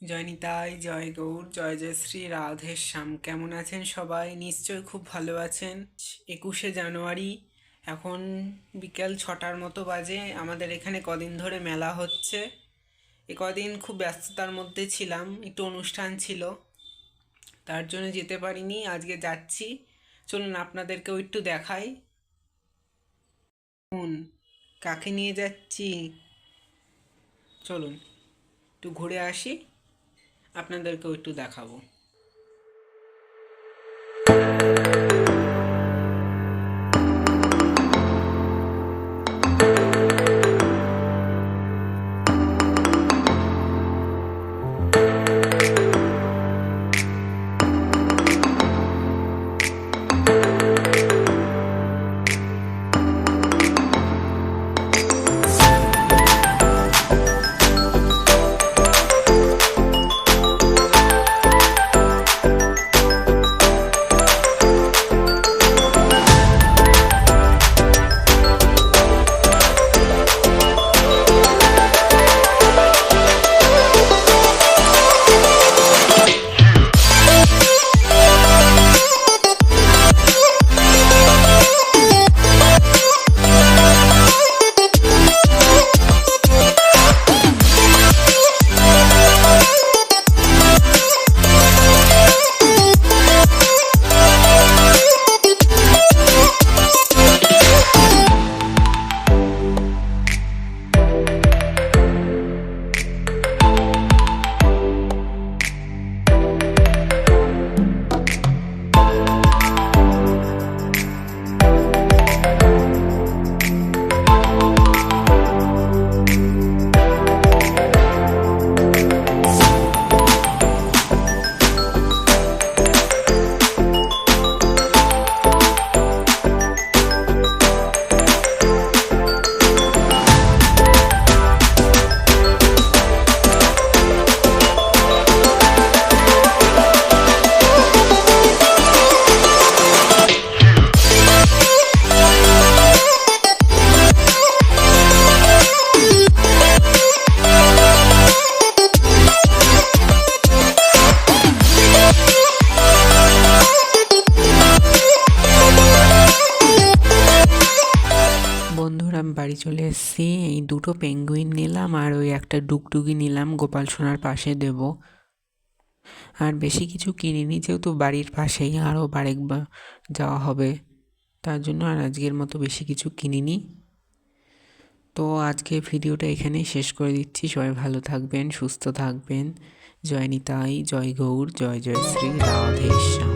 জয় নিতাই জয় গৌর, জয় জয় শ্রী রাধে শ্যাম কেমন আছেন সবাই? নিশ্চয়ই খুব ভালো আছেন। একুশে জানুয়ারি, এখন বিকেল ছটার মতো বাজে। আমাদের এখানে কদিন ধরে মেলা হচ্ছে। এ কদিন খুব ব্যস্ততার মধ্যে ছিলাম, একটু অনুষ্ঠান ছিল। তার জন্য যেতে পারিনি, আজকে যাচ্ছি। চলুন আপনাদেরকেও একটু দেখাই। কাকে নিয়ে যাচ্ছি? চলুন, একটু ঘুরে আসি। আপনাদেরকেও একটু দেখাবো। বাড়ি চলে এসেছি। এই দুটো পেঙ্গুইন নিলাম আর ওই একটা ডুগডুগি নিলাম, গোপাল সোনার পাশে দেব। আর বেশি কিছু কিনিনি, যেহেতু বাড়ির পাশেই আরও বারেকবার যাওয়া হবে, তার জন্য আর আজকের মতো বেশি কিছু কিনিনি। তো আজকে ভিডিওটা এখানেই শেষ করে দিচ্ছি। সবাই ভালো থাকবেন, সুস্থ থাকবেন। জয় নিতাই, জয় গৌর, জয় জয় শ্রী রাধেশ্যাম